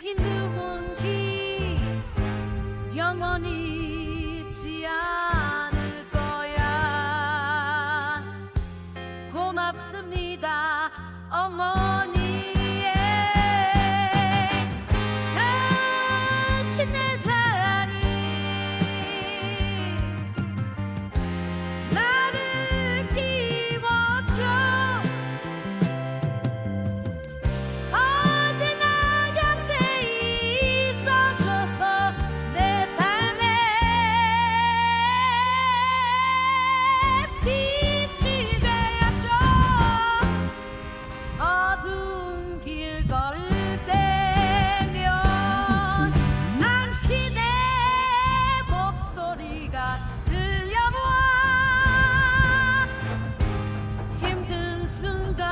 느낀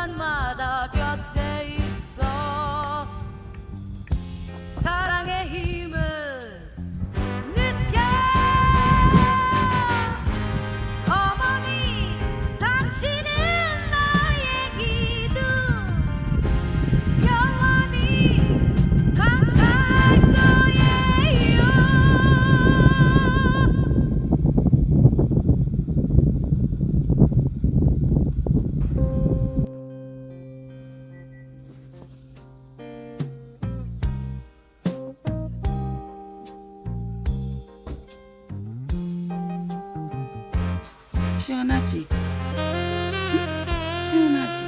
순간마다 곁 시원하지? 응? 시원하지?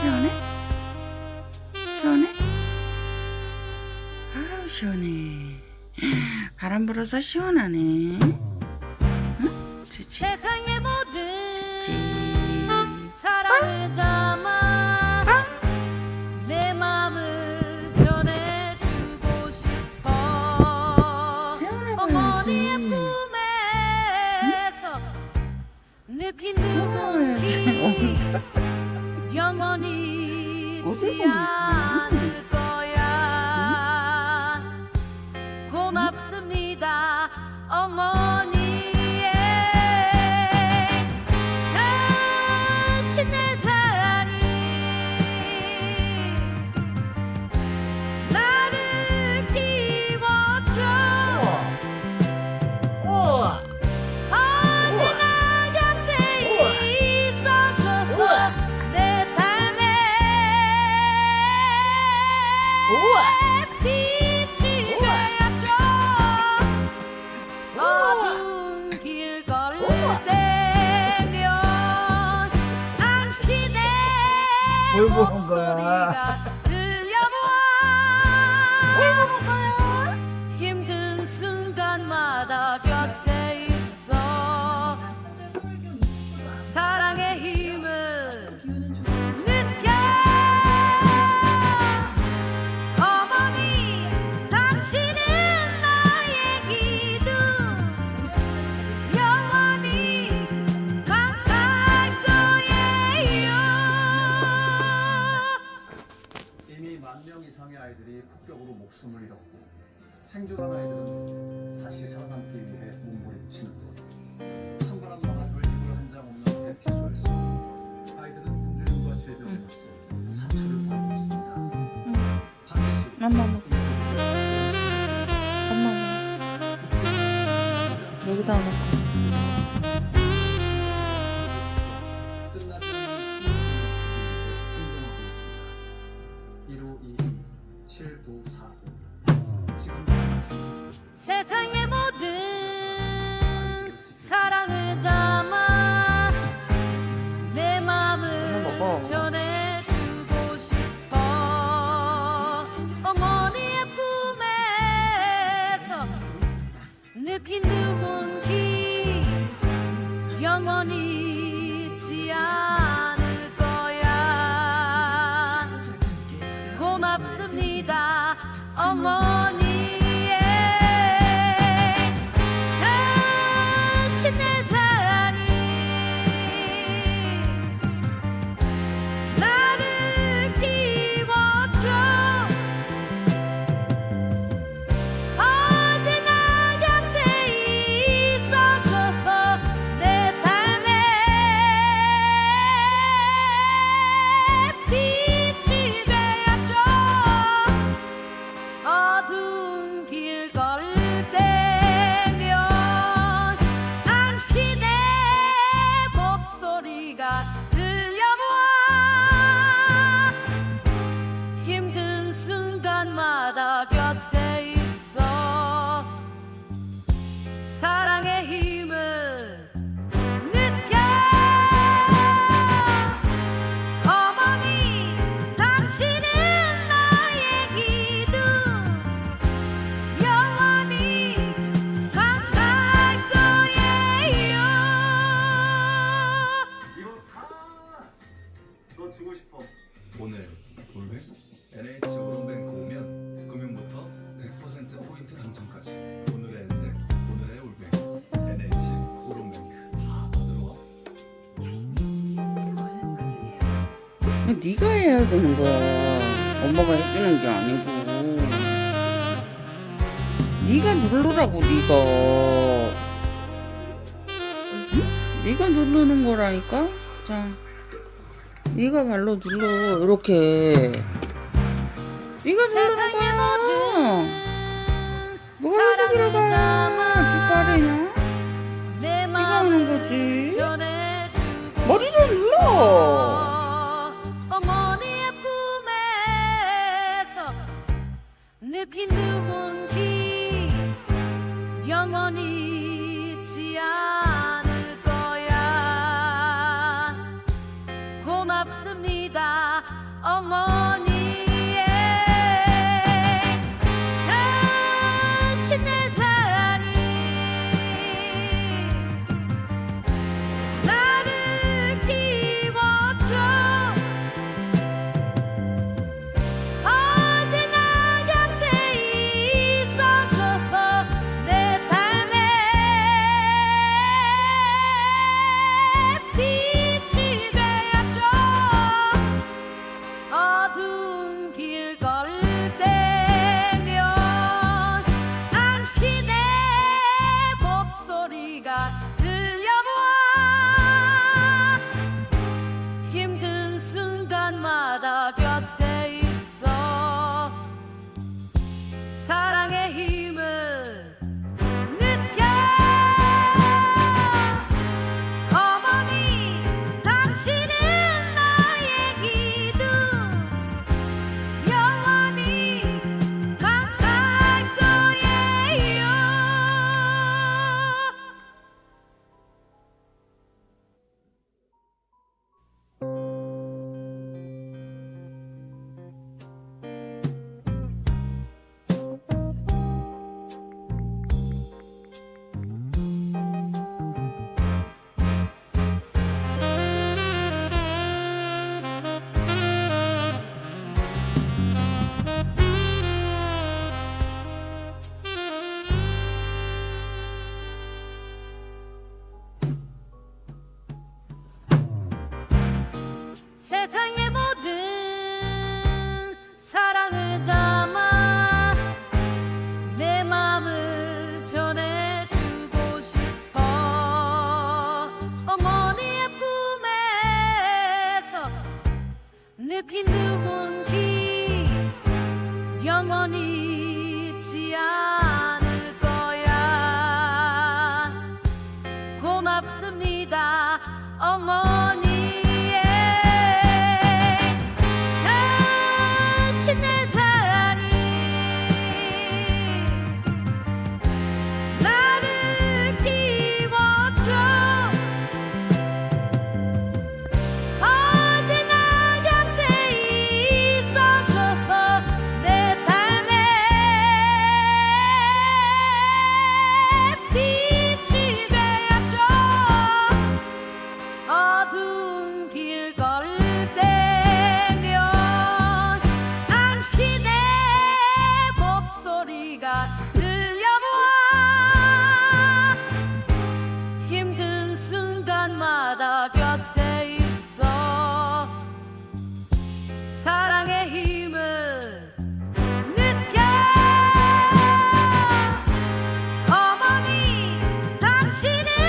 시원해? 시원해? 시원해? 아우 시원해 바람 불어서 시원하네 응? 모든 좋지? 사랑을 영원히 잊지 어디로 않을 뭘 보는 거 목숨을 잃었고 생존한 아이들은 다시 살아남기 위해 몸부림치는 것. 선바람 막아줄 이불 한장 없는 대피소에서 아이들은 굶주림과 질병에 맞서 사투를 벌이고 있습니다. 반드시 엄마 엄마 엄마 여기다 놓고 끝나지 않는 행동하고 있습니다. 1522 7949 지금 세상의 모든 사랑을 담아 내 먹어. 전해주고 싶어. 어머니의 품에서 느낀 누군지 영원히 오늘 올뱅 NH 오른뱅크 오면 금융부터 100% 포인트 당첨까지 오늘의 엔색 오늘의 올뱅 NH 오른뱅크 다 받으러 와 네가 해야 되는 거야. 엄마가 해주는 게 아니고. 네가 누르라고 네가. 응? 네가 누르는 거라니까. 자, 네가 발로 눌러 이렇게. 네가. 모든 뭐가 해주기를 봐. 뒷발이냐? 내 네가 하는 거지. 머리를 눌러. 어머니의 품에서 느낀 누군지 영원히 grandmother she did.